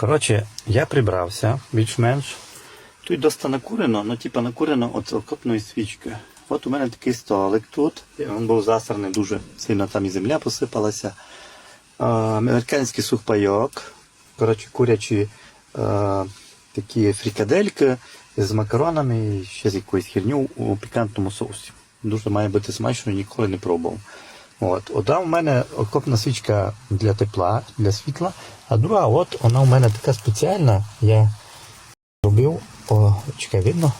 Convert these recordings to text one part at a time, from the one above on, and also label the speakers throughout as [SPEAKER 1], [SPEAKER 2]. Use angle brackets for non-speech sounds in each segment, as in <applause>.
[SPEAKER 1] Коротше, я прибрався більш-менш. Тут доста накурено, ну типа накурено от окопної свічки. От у мене такий столик тут. Він був засраний дуже сильно там і земля посипалася. Американський сухпайок. Коротше, курячі а, такі фрикадельки з макаронами і ще з якоюсь херню у пікантному соусі. Дуже має бути смачно, ніколи не пробував. От, одна у мене окопна свічка для тепла, для світла, а друга, от вона у мене така спеціальна. Я робив, о, чекай, видно?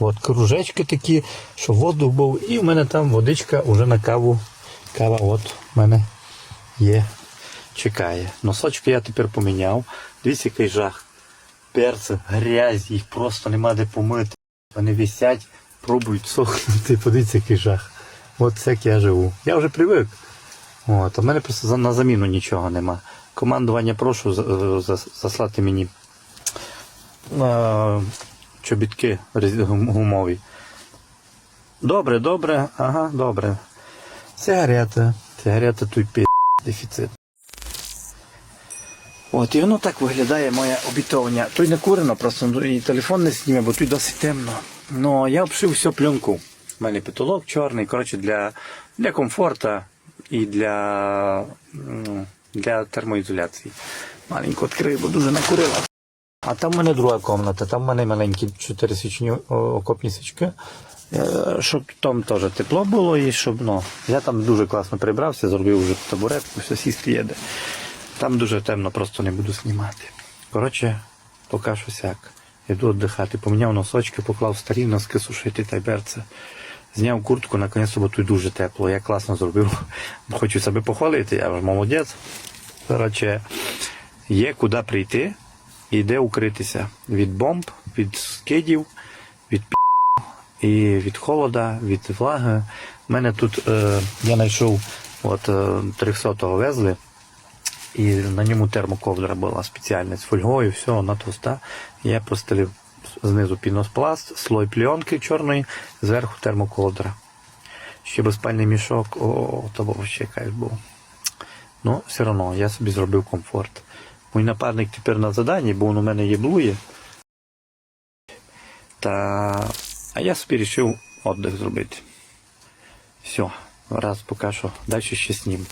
[SPEAKER 1] От кружечки такі, що воздух був, і в мене там водичка вже на каву. Кава от у мене є. Чекає. Носочки я тепер поміняв. Дивіться, який жах. Перці, грязь, їх просто нема де помити. Вони висять, пробують сохнути. <laughs> Подивіться, який жах. От як я живу. Я вже привик. От, в мене просто на заміну нічого нема. Командування прошу за- за- заслати мені е, чобітки гумові. Добре, добре, ага, добре. Сигарета. Сигарета тут пі дефіцит. От, і воно так виглядає моє обітовання. Тут не курено, просто ну, і телефон не сніме, бо тут досить темно. Ну, я обшив всю пленку. У мене потолок чорний, коротше, для, для комфорту і для, м, для термоізоляції. Маленько відкрию, бо дуже накурила. А там в мене друга кімната, там в мене маленькі чотири свічні окопні свічки. Е, Щоб там теж тепло було і щоб, ну, я там дуже класно прибрався, зробив вже табуретку, все сісти їде. Там дуже темно, просто не буду знімати. Коротше, поки що сяк. Йду віддихати. Поміняв носочки, поклав старі носки сушити та й берце. Зняв куртку, наконець, бо тут дуже тепло. Я класно зробив. <laughs> Хочу себе похвалити, я вже молодець. Коротше, є куди прийти і де укритися від бомб, від скидів, від пі і від холода, від влаги. У мене тут е, я знайшов от е, 300-го везли, і на ньому термоковдра була спеціальна з фольгою, все, вона товста. Я постелив знизу пінопласт, слой пленки чорної, зверху термоковдра. Ще би спальний мішок, о, то був ще кайф був. Ну, все одно, я собі зробив комфорт. Мій напарник тепер на заданні, бо він у мене єблує. Та... А я собі вирішив віддих зробити. Все, раз поки що. Далі ще снім.